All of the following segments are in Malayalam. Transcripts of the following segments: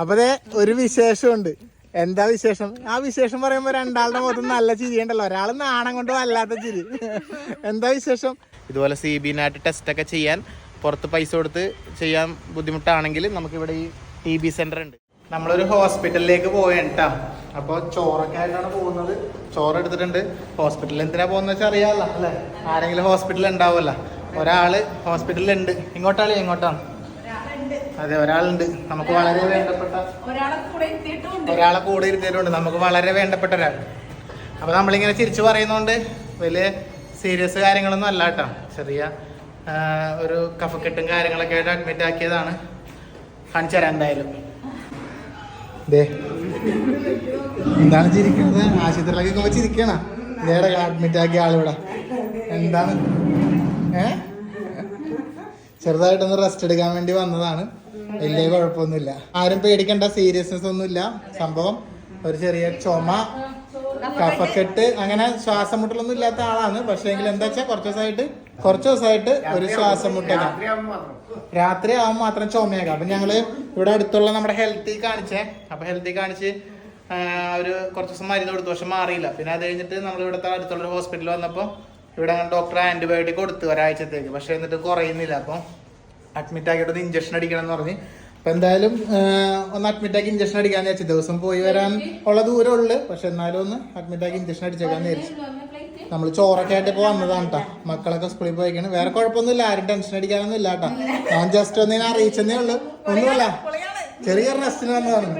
അപ്പൊ ദേ ഒരു വിശേഷമുണ്ട് എന്താ വിശേഷം? ആ വിശേഷം പറയുമ്പോ രണ്ടാളുടെ മുഖത്ത് നല്ല ചിരി ഉണ്ടല്ലോ. ഒരാൾ നാണം കൊണ്ട് വല്ലാത്ത ചിരി. എന്താ വിശേഷം? ഇതുപോലെ സി ടെസ്റ്റ് ഒക്കെ ചെയ്യാൻ പുറത്ത് പൈസ കൊടുത്ത് ചെയ്യാൻ ബുദ്ധിമുട്ടാണെങ്കിൽ നമുക്ക് ഇവിടെ ഈ ടി ബി സെന്റർ ഉണ്ട്. നമ്മളൊരു ഹോസ്പിറ്റലിലേക്ക് അപ്പൊ അപ്പോൾ ചോറൊക്കെ ആയിട്ടാണ് പോകുന്നത്. ചോറ് എടുത്തിട്ടുണ്ട്. ഹോസ്പിറ്റലിൽ എന്തിനാ പോകുന്നത് വെച്ചാൽ അറിയാമല്ലോ അല്ലേ? ആരെങ്കിലും ഹോസ്പിറ്റലിൽ ഉണ്ടാവുമല്ലോ. ഒരാൾ ഹോസ്പിറ്റലിൽ ഉണ്ട്. ഇങ്ങോട്ടാളി ഇങ്ങോട്ടാണ്. അതെ ഒരാളുണ്ട്. നമുക്ക് വളരെ വേണ്ടപ്പെട്ട ഒരാളെ കൂടെ ഇരുത്തിയിട്ടുണ്ട്. നമുക്ക് വളരെ വേണ്ടപ്പെട്ട ഒരാൾ. അപ്പൊ നമ്മളിങ്ങനെ ചിരിച്ചു പറയുന്നോണ്ട് വലിയ സീരിയസ് കാര്യങ്ങളൊന്നും അല്ല കേട്ടോ. ചെറിയ ഒരു കഫക്കെട്ടും കാര്യങ്ങളൊക്കെ ആയിട്ട് അഡ്മിറ്റ് ആക്കിയതാണ്. കാണിച്ചു തരാം എന്തായാലും. എന്താണ് ചിരിക്കുന്നത് ആശുപത്രിയിലേക്ക് പോകുമ്പോ ചിരിക്കണ? ഇതേടെ അഡ്മിറ്റ് ആക്കിയ ആളിവിടെ. എന്താണ്? ഏ? ചെറുതായിട്ടൊന്ന് റെസ്റ്റ് എടുക്കാൻ വേണ്ടി വന്നതാണ്. വലിയ കുഴപ്പമൊന്നുമില്ല. ആരും പേടിക്കേണ്ട സീരിയസ്നെസ് ഒന്നുമില്ല. സംഭവം ഒരു ചെറിയ ചുമ കഫക്കെട്ട് അങ്ങനെ ശ്വാസം മുട്ടലൊന്നും ഇല്ലാത്ത ആളാണ്. പക്ഷേ എങ്കിൽ എന്താ വെച്ചാൽ കുറച്ച് ദിവസമായിട്ട് കുറച്ച് ദിവസമായിട്ട് ഒരു ശ്വാസം മുട്ടല രാത്രി ആവുമ്പോൾ മാത്രം ചുമയാക്കാം അപ്പൊ ഞങ്ങൾ ഇവിടെ അടുത്തുള്ള നമ്മുടെ ഹെൽത്തി കാണിച്ചേ. അപ്പൊ ഹെൽത്തി കാണിച്ച് ഒരു കുറച്ച് ദിവസം മരുന്ന് കൊടുത്തു. പക്ഷെ മാറിയില്ല. പിന്നെ അത് കഴിഞ്ഞിട്ട് നമ്മൾ ഇവിടുത്തെ അടുത്തുള്ള ഹോസ്പിറ്റലിൽ വന്നപ്പോൾ ഇവിടെ ഡോക്ടർ ആന്റിബയോട്ടിക് കൊടുത്തു ഒരാഴ്ചത്തേക്ക്. പക്ഷെ എന്നിട്ട് കുറയുന്നില്ല. അപ്പോൾ അഡ്മിറ്റ് ആക്കിയിട്ട് ഒന്ന് ഇഞ്ചക്ഷൻ അടിക്കണം എന്ന് പറഞ്ഞ്. അപ്പൊ എന്തായാലും ഒന്ന് അഡ്മിറ്റ് ആക്കി ഇഞ്ചക്ഷൻ അടിക്കാന്ന് വെച്ചു ദിവസം പോയി വരാൻ ഉള്ള ദൂരം ഉള്ളു പക്ഷെ എന്നാലും ഒന്ന് അഡ്മിറ്റ് ആക്കി ഇഞ്ചക്ഷൻ അടിച്ചേക്കാന്ന് വിചാരിച്ചു. നമ്മൾ ചോറൊക്കെ ആയിട്ട് ഇപ്പൊ വന്നതാണ് കേട്ടോ മക്കളൊക്കെ സ്കൂളിൽ പോയിക്കാണ് വേറെ കുഴപ്പമൊന്നുമില്ല. ആരും ടെൻഷൻ അടിക്കാനൊന്നും ഇല്ല കേട്ടോ ഞാൻ ജസ്റ്റ് ഒന്നിനെ അറിയിച്ചെന്നേ ഉള്ളൂ. ഒന്നുമില്ല. ചെറിയ റെസ്റ്റിന് വന്നതാണ്.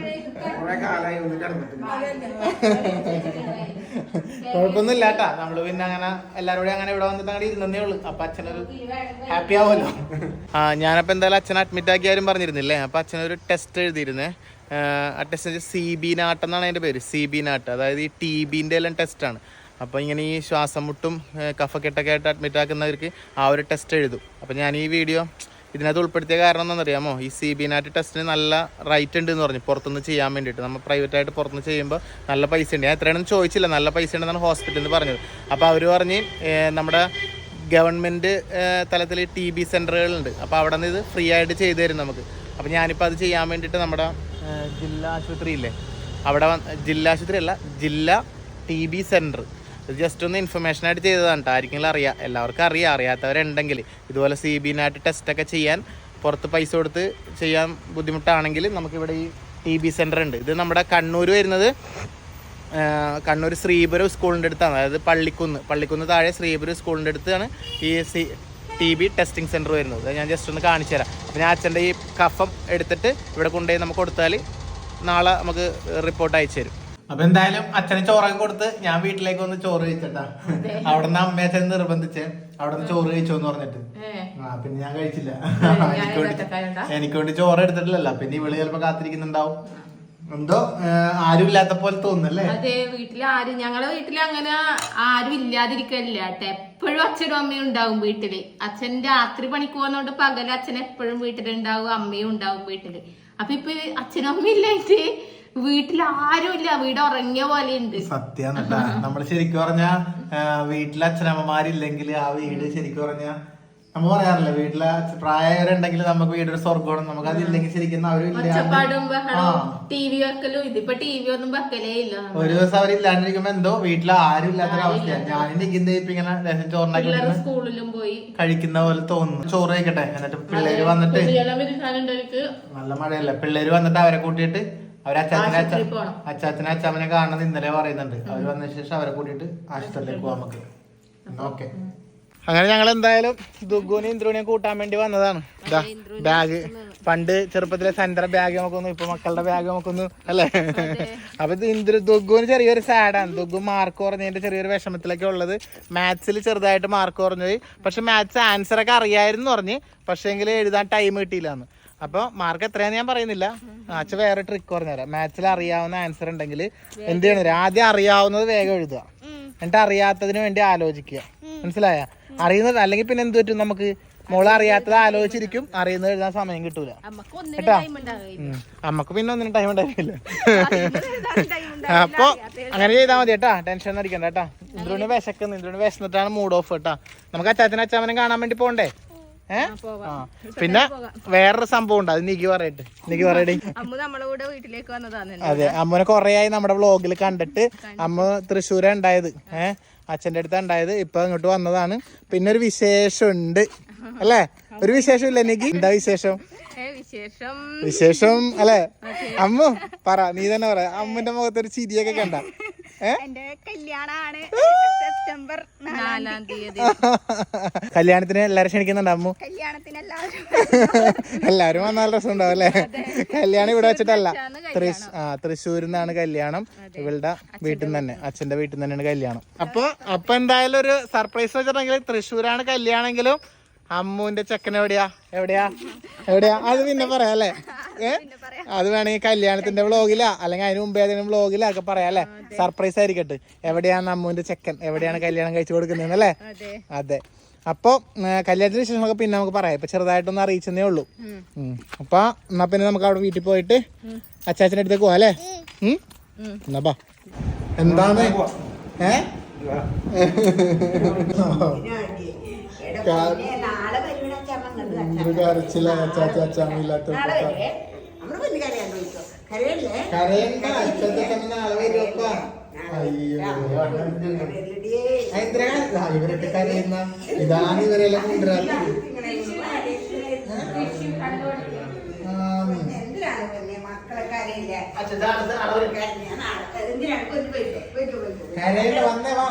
കുഴപ്പമൊന്നുമില്ല കേട്ടാ നമ്മൾ പിന്നെ അങ്ങനെ എല്ലാരോടും അങ്ങനെ ഇവിടെ വന്നിട്ട് അങ്ങനെ ഇരുന്നേ ഉള്ളൂ. അപ്പൊ അച്ഛനൊരു ഹാപ്പി ആവുമല്ലോ. ആ ഞാനപ്പോ എന്തായാലും അച്ഛനെ അഡ്മിറ്റ് ആക്കിയാലും പറഞ്ഞിരുന്നില്ലേ? അപ്പൊ അച്ഛനൊരു ടെസ്റ്റ് എഴുതിയിരുന്നേ. ആ, ടെസ്റ്റ് സി ബി നാട്ട് എന്നാണ് അതിന്റെ പേര്. സി ബി നാട്ട് അതായത് ഈ ടി ബിന്റെ എല്ലാം ആണ്. അപ്പോൾ ഇങ്ങനെ ഈ ശ്വാസം മുട്ടും കഫക്കെട്ടൊക്കെ ആയിട്ട് അഡ്മിറ്റ് ആക്കുന്നവർക്ക് ആ ഒരു ടെസ്റ്റ് എഴുതും. അപ്പോൾ ഞാൻ ഈ വീഡിയോ ഇതിനകത്ത് ഉൾപ്പെടുത്തിയ കാരണം എന്താണെന്നറിയാമോ? ഈ സി ബി നാറ്റ് ടെസ്റ്റിന് നല്ല റൈറ്റ് ഉണ്ട് എന്ന് പറഞ്ഞു. പുറത്തുനിന്ന് ചെയ്യാൻ വേണ്ടിയിട്ട്. നമ്മൾ പ്രൈവറ്റ് ആയിട്ട് പുറത്തുനിന്ന് ചെയ്യുമ്പോൾ നല്ല പൈസ ഉണ്ട്. ഞാൻ എത്രയാണെന്ന് ചോദിച്ചില്ല. നല്ല പൈസ ഉണ്ടെന്നാണ് ഹോസ്പിറ്റലിൽ നിന്ന് പറഞ്ഞത്. അപ്പോൾ അവർ പറഞ്ഞ് നമ്മുടെ ഗവൺമെന്റ് തലത്തിൽ ടി ബി സെന്ററുകളുണ്ട് അപ്പോൾ അവിടെ നിന്ന് ഇത് ഫ്രീ ആയിട്ട് ചെയ്തു തരും നമുക്ക്. അപ്പോൾ ഞാനിപ്പോൾ അത് ചെയ്യാൻ വേണ്ടിയിട്ട് നമ്മുടെ ജില്ലാ ആശുപത്രി ഇല്ലേ അവിടെ ജില്ലാ ആശുപത്രി അല്ല ജില്ലാ ടി ബി സെന്റർ ഇത് ജസ്റ്റ് ഒന്ന് ഇൻഫർമേഷൻ ആയിട്ട് ചെയ്തതാണ് കേട്ടോ ആർക്കെങ്കിലും അറിയാം എല്ലാവർക്കും അറിയാം. അറിയാത്തവരുണ്ടെങ്കിൽ ഇതുപോലെ സി ബി നാറ്റ് ടെസ്റ്റ് ഒക്കെ ചെയ്യാൻ പുറത്ത് പൈസ കൊടുത്ത് ചെയ്യാൻ ബുദ്ധിമുട്ടാണെങ്കിൽ നമുക്കിവിടെ ഈ ടി ബി സെന്റർ ഉണ്ട്. ഇത് നമ്മുടെ കണ്ണൂർ വരുന്നത് കണ്ണൂർ ശ്രീപുരം സ്കൂളിന്റെ അടുത്താണ്. അതായത് പള്ളിക്കുന്ന്. പള്ളിക്കുന്ന് താഴെ ശ്രീപുരം സ്കൂളിന്റെ അടുത്താണ് ഈ C T B testing centre വരുന്നത്. ഞാൻ ജസ്റ്റ് ഒന്ന് കാണിച്ചു തരാം. ഞാൻ അച്ഛന്റെ ഈ കഫം എടുത്തിട്ട് ഇവിടെ കൊണ്ടുപോയി നമുക്ക് കൊടുത്താൽ നാളെ നമുക്ക് റിപ്പോർട്ട് അയച്ചു തരും. അപ്പൊ എന്തായാലും അച്ഛന് ചോറൊക്കെ കൊടുത്ത് ഞാൻ വീട്ടിലേക്ക് വന്ന് ചോറ് കഴിച്ചട്ടാ. അവിടെ നിന്ന് അമ്മ അച്ഛൻ നിർബന്ധിച്ച് അവിടെ നിന്ന് ചോറ് കഴിച്ചു എന്ന് പറഞ്ഞിട്ട്. ആ പിന്നെ ഞാൻ കഴിച്ചില്ല. എനിക്ക് വേണ്ടി എനിക്ക് വേണ്ടി ചോറ് എടുത്തിട്ടില്ലല്ലോ. പിന്നെ ഇവൾ ചിലപ്പോ കാത്തിരിക്കുന്നുണ്ടാവും. എന്തോ ആരും ഇല്ലാത്ത പോലെ തോന്നുന്നല്ലേ? അതെ വീട്ടിൽ ആരും ഞങ്ങളെ വീട്ടിൽ അങ്ങനെ ആരും ഇല്ലാതിരിക്കലില്ല കേട്ടോ. എപ്പോഴും അച്ഛനും അമ്മയും ഉണ്ടാവും വീട്ടിൽ. അച്ഛൻ രാത്രി പണിക്ക് പോകുന്നോണ്ട് പകൽ അച്ഛൻ എപ്പോഴും വീട്ടിലുണ്ടാവും അമ്മയും ഉണ്ടാവും വീട്ടിൽ. അപ്പൊ ഇപ്പൊ അച്ഛനും അമ്മയും ഇല്ലായിട്ട് വീട്ടിൽ ആരും ഇല്ല വീട് ഉറങ്ങിയ പോലെ ഉണ്ട് സത്യം നമ്മൾ നമ്മൾ ശരിക്കും പറഞ്ഞ വീട്ടിലെ അച്ഛനമ്മമാരില്ലെങ്കിൽ ആ വീട് ശരിക്കും പറഞ്ഞ നമ്മ പറയാറില്ല വീട്ടിലെ പ്രായവരുണ്ടെങ്കിൽ നമുക്ക് വീടൊരു സ്വർഗമാണ് നമുക്ക് അതില്ലെങ്കിൽ ശരിക്കും ഒച്ചപ്പാടും ഇല്ല ബഹളവും ടി വി വെക്കലും ഇതിപ്പോ ടി വി ഒന്നും വെക്കലേ ഇല്ല. ഒരു ദിവസം അവരില്ലാണ്ടിരിക്കുമ്പോ എന്തോ വീട്ടിൽ ആരും ഇല്ലാത്തൊരവസ്ഥയാണ് ഞാൻ നിൽക്കുന്ന ഇപ്പൊ ഇങ്ങനെ ചോറിനൊക്കെ ചോറിനാക്കി സ്കൂളിലും പോയി. കഴിക്കുന്ന പോലെ തോന്നുന്നു. ചോറ് കഴിക്കട്ടെ? എന്നിട്ട് പിള്ളേര് വന്നിട്ട് നല്ല മഴയല്ല? പിള്ളേര് വന്നിട്ട് അവരെ കൂട്ടിയിട്ട് അവരെ അച്ചാച്ചനെ. അച്ചാച്ചനെ അച്ചാമ്മനെ കാണുന്നത് ഇന്നലെ പറയുന്നുണ്ട്. അവർ വന്ന ശേഷം അവരെ കൂട്ടിയിട്ട് ആശുപത്രിയിലേക്ക് പോവാൻ നമുക്ക്. ഓക്കെ. അങ്ങനെ ഞങ്ങൾ എന്തായാലും ദുഗുനെ ഇന്ദ്രുവിനെ കൂട്ടാൻ വേണ്ടി വന്നതാണ്. ഇതാ ബാഗ് പണ്ട് ചെറുപ്പത്തിലെ സെന്റർ ബാഗ് നോക്കുന്നു ഇപ്പൊ മക്കളുടെ ബാഗ് നോക്കുന്നു അല്ലേ? അപ്പൊ ഇന്ദ്ര ദുഗുന് ചെറിയൊരു സാഡാണ് ദുഗു മാർക്ക് കുറഞ്ഞതിന്റെ ചെറിയൊരു വിഷമത്തിലൊക്കെ ഉള്ളത്. മാത്സിൽ ചെറുതായിട്ട് മാർക്ക് കുറഞ്ഞത് പക്ഷെ മാത്സ് ആൻസർ ഒക്കെ അറിയായിരുന്നു പറഞ്ഞ്. പക്ഷെ എങ്കിൽ എഴുതാൻ ടൈം കിട്ടിയില്ലാന്ന് അപ്പൊ മാർക്ക് എത്രയാന്ന് ഞാൻ പറയുന്നില്ല. അച്ഛ വേറെ ട്രിക്ക് പറഞ്ഞുതരാം. മാത്സിൽ അറിയാവുന്ന ആൻസർ ഉണ്ടെങ്കിൽ എന്ത് ചെയ്യണം? ആദ്യം അറിയാവുന്നത് വേഗം എഴുതുക. എന്നിട്ട് അറിയാത്തതിന് വേണ്ടി ആലോചിക്കുക. മനസ്സിലായ? അറിയുന്നത് അല്ലെങ്കിൽ പിന്നെ എന്ത് പറ്റും നമുക്ക്? മോൾ അറിയാത്തത് ആലോചിച്ചിരിക്കും. അറിയുന്നത് എഴുതാൻ സമയം കിട്ടൂല. കേട്ടാ. അമ്മയ്ക്ക് പിന്നെ ഒന്നിനും ടൈം ഉണ്ടായില്ല അപ്പൊ അങ്ങനെ ചെയ്താൽ മതി കേട്ടാ. ടെൻഷൻ ഒന്നും അടിക്കണ്ട കേട്ടാ. ഇന്ദ്രോണി വിശക്കുന്നു. ഇന്ദ്രോണി വിശന്നിട്ടാണ് മൂഡ് ഓഫ് കേട്ടാ. നമുക്ക് അച്ചാച്ചനെ അച്ചാമനും കാണാൻ വേണ്ടി പോണ്ടേ? പിന്നെ വേറൊരു സംഭവം ഉണ്ട് അത് നിക്ക് പറയട്ടെ. നിക്ക് പറയട്ടെ അതെ അമ്മനെ കൊറേ ആയി നമ്മുടെ വ്ളോഗിൽ കണ്ടിട്ട് അമ്മ തൃശ്ശൂരാ ഉണ്ടായത്. ഏഹ് അച്ഛന്റെ അടുത്താ ഉണ്ടായത്. ഇപ്പൊ ഇങ്ങോട്ട് വന്നതാണ്. പിന്നെ ഒരു വിശേഷം ഉണ്ട് അല്ലേ? ഒരു വിശേഷം ഇല്ല എനിക്ക് എന്താ വിശേഷം? വിശേഷം. അല്ലേ? അമ്മു പറ. നീ തന്നെ പറ. അമ്മന്റെ മുഖത്തൊരു ചിരിയൊക്കെ കണ്ട. ഏഹ് കല്യാണാണ്. സെപ്റ്റംബർ നാലാം തീയതി. കല്യാണത്തിന് എല്ലാരും ക്ഷണിക്കുന്നുണ്ട് അമ്മു? കല്യാണത്തിന് എല്ലാവരും എല്ലാവരും വന്നാൽ രസം ഉണ്ടാവും അല്ലേ? കല്യാണം ഇവിടെ വെച്ചിട്ടല്ല. തൃശ് ആ തൃശ്ശൂരിൽ നിന്നാണ് കല്യാണം. ഇവളുടെ വീട്ടിൽ നിന്ന് തന്നെ. അച്ഛന്റെ വീട്ടിൽ നിന്ന്. തന്നെയാണ് കല്യാണം. അപ്പൊ അപ്പൊ എന്തായാലും ഒരു സർപ്രൈസ് വെച്ചിട്ടുണ്ടെങ്കിൽ തൃശ്ശൂരാണ് കല്യാണമെങ്കിലും അമ്മുവിന്റെ ചെക്കൻ എവിടെയാ? എവിടെയാ? എവിടെയാ? അത് പിന്നെ പറയാം അല്ലേ? അത് വേണമെങ്കിൽ കല്യാണത്തിന്റെ വ്ളോഗിലാ. അല്ലെങ്കിൽ അതിന് മുമ്പേ ഏതെങ്കിലും വ്ളോഗിലാ. ഒക്കെ പറയാം അല്ലെ? സർപ്രൈസ് ആയിരിക്കട്ടെ. എവിടെയാണ് അമ്മുവിന്റെ ചെക്കൻ? എവിടെയാണ് കല്യാണം കഴിച്ചു കൊടുക്കുന്നത് അല്ലേ? അതെ. അതെ. അപ്പൊ കല്യാണത്തിന് വിശേഷങ്ങളൊക്കെ പിന്നെ നമുക്ക് പറയാം. ഇപ്പൊ ചെറുതായിട്ടൊന്ന് അറിയിച്ചെന്നേ ഉള്ളൂ. ഉം. അപ്പൊ എന്നാ പിന്നെ നമുക്ക് അവിടെ വീട്ടിൽ പോയിട്ട് അച്ചാച്ചന്റെ അടുത്തേക്ക് പോവാ അല്ലേ? എന്നാ ബാ. എന്താണ്? ഏ? ചോദിച്ചോ കരയല്ലേ? കരയണ്ട അച്ഛത്തെ തന്നെ എന്തിനാ ആ, ഇവരൊക്കെ കരയുന്ന ഇതാണ് ഇവരെല്ലാം പോയിക്കോ കരയില്ല? വന്നേ വാ.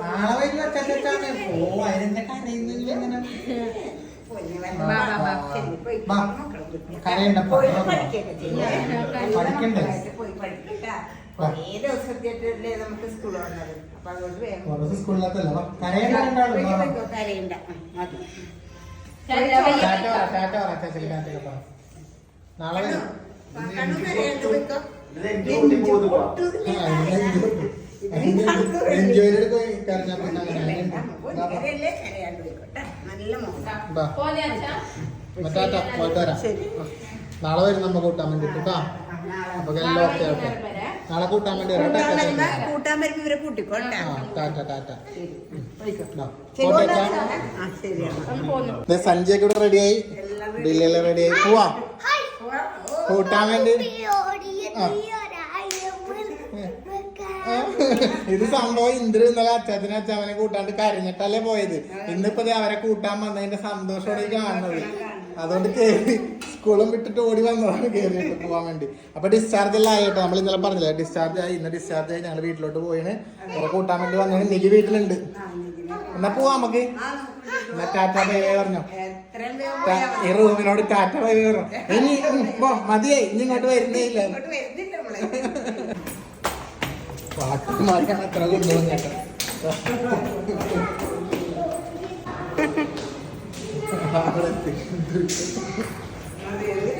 നാളെ വരും അച്ഛന്റെ പോവാ അതിനെന്താ കരയുന്നില്ല ഇങ്ങനെ. നാളെ. എൻജോയ് കരഞ്ഞാ പിന്നെ നല്ല നാളെ വരും നമ്മ കൂട്ടാൻ വേണ്ടിട്ട് കേട്ടോ. അപ്പൊ എല്ലാം ഓക്കെ ഓക്കെ നാളെ കൂട്ടാൻ വേണ്ടി സഞ്ജയ് കൂട്ടാൻ വരുമ്പോ ഇവരെ കൂട്ടിക്കോട്ടെ ടാറ്റ ടാറ്റ. ഇവിടെ റെഡിയായി ഡില്ലെല്ലാം റെഡിയായി പോവാ. കൂട്ടാൻ വേണ്ടി. ആ. ഇത് സംഭവം ഇന്ദ്ര ഇന്നലെ അച്ചാച്ചനെ അച്ഛനെ കൂട്ടാണ്ട് കരഞ്ഞിട്ടല്ലേ പോയത്. ഇന്നിപ്പോ അവരെ കൂട്ടാൻ വന്നതിന്റെ സന്തോഷത്തോടെ കാണുന്നത്. അതുകൊണ്ട് കേറി സ്കൂളും വിട്ടിട്ട് ഓടി വന്നതാണ് കേറിയിട്ട് പോകാൻ വേണ്ടി. അപ്പൊ ഡിസ്ചാർജ് എല്ലാം ആയിട്ടോ നമ്മൾ ഇന്നലെ പറഞ്ഞില്ല ഡിസ്ചാർജ് ആയി. ഇന്ന് ഡിസ്ചാർജ് ആയി. ഞങ്ങൾ വീട്ടിലോട്ട് പോയിന് അവരെ കൂട്ടാൻ വേണ്ടി വന്നത് നിധി വീട്ടിലുണ്ട്. എന്നാ പോവാ നമുക്ക്. ടാറ്റ ബൈ പറഞ്ഞോ. ഈ റൂമിനോട് ടാറ്റ ബൈ പറഞ്ഞു. ഇനി മതിയായി. ഇനി ഇങ്ങോട്ട് വരുന്നേ ഇല്ല. ഇങ്ങോട്ട് മാറിയാണ് അത്ര പാട്ടുമാരിയാണ് അത്ര കൊണ്ടുപോകുന്ന